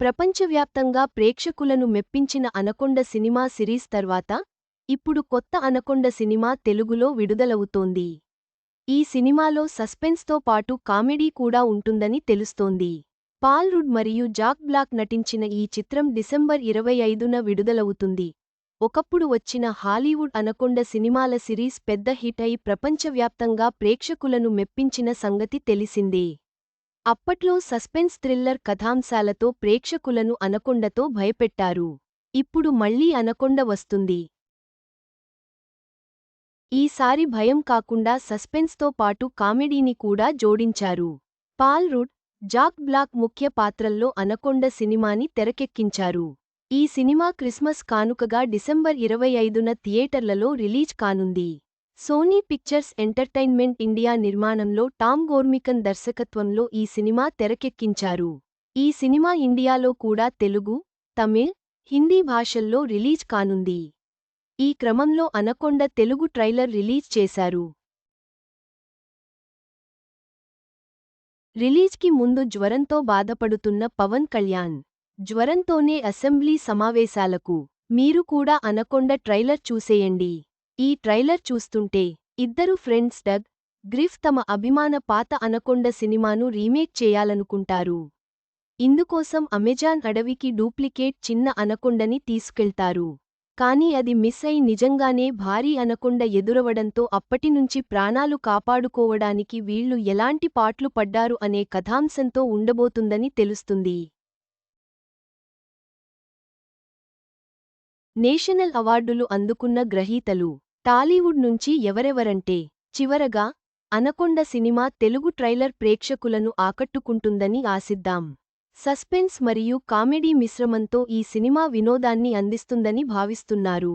ప్రపంచవ్యాప్తంగా ప్రేక్షకులను మెప్పించిన anaconda cinema series తర్వాత ఇప్పుడు కొత్త అనకొండ సినిమా తెలుగులో విడుదలవుతోంది. ఈ సినిమాలో సస్పెన్స్తో పాటు కామెడీ కూడా ఉంటుందని తెలుస్తోంది. పాల్రుడ్ మరియు జాక్ బ్లాక్ నటించిన ఈ చిత్రం డిసెంబర్ ఇరవై ఐదున విడుదలవుతుంది. ఒకప్పుడు వచ్చిన హాలీవుడ్ అనకొండ సినిమాల సిరీస్ పెద్ద హిట్ అయి ప్రపంచవ్యాప్తంగా ప్రేక్షకులను మెప్పించిన సంగతి తెలిసిందే. అప్పట్లో సస్పెన్స్ థ్రిల్లర్ కథాంశాలతో ప్రేక్షకులను అనకొండతో భయపెట్టారు. ఇప్పుడు మళ్ళీ అనకొండ వస్తుంది. ఈసారి భయం కాకుండా సస్పెన్స్తో పాటు కామెడీని కూడా జోడించారు. పాల్ రుడ్ జాక్ బ్లాక్ ముఖ్య పాత్రల్లో అనకొండ సినిమాని తెరకెక్కించారు. ఈ సినిమా క్రిస్మస్ కానుకగా డిసెంబర్ ఇరవై ఐదున థియేటర్లలో రిలీజ్ కానుంది. సోనీ పిక్చర్స్ ఎంటర్టైన్మెంట్ ఇండియా నిర్మాణంలో టామ్ గోర్మికన్ దర్శకత్వంలో ఈ సినిమా తెరకెక్కించారు. ఈ సినిమా ఇండియాలో కూడా తెలుగు తమిళ్ హిందీ భాషల్లో రిలీజ్ కానుంది. ఈ క్రమంలో అనకొండ తెలుగు ట్రైలర్ రిలీజ్ చేశారు. రిలీజ్కి ముందు జ్వరంతో బాధపడుతున్న పవన్ కళ్యాణ్ జ్వరంతోనే అసెంబ్లీ సమావేశాలకు. మీరు కూడా అనకొండ ట్రైలర్ చూసేయండి. ఈ ట్రైలర్ చూస్తుంటే ఇద్దరు ఫ్రెండ్స్ డగ్ గ్రిఫ్ తమ అభిమాన పాత అనకొండ సినిమాను రీమేక్ చేయాలనుకుంటారు. ఇందుకోసం అమెజాన్ అడవికి డూప్లికేట్ చిన్న అనకొండని తీసుకెళ్తారు. కానీ అది మిస్ అయి నిజంగానే భారీ అనకొండ ఎదురవడంతో అప్పటినుంచి ప్రాణాలు కాపాడుకోవడానికి వీళ్ళు ఎలాంటి పాట్లు పడ్డారు అనే కథాంశంతో ఉండబోతుందని తెలుస్తుంది. నేషనల్ అవార్డులు అందుకున్న గ్రహీతలు టాలీవుడ్ నుంచి ఎవరెవరంటే చివరగా అనకొండ సినిమా తెలుగు ట్రైలర్ ప్రేక్షకులను ఆకట్టుకుంటుందని ఆశిద్దాం. సస్పెన్స్ మరియు కామెడీ మిశ్రమంతో ఈ సినిమా వినోదాన్ని అందిస్తుందని భావిస్తున్నారు.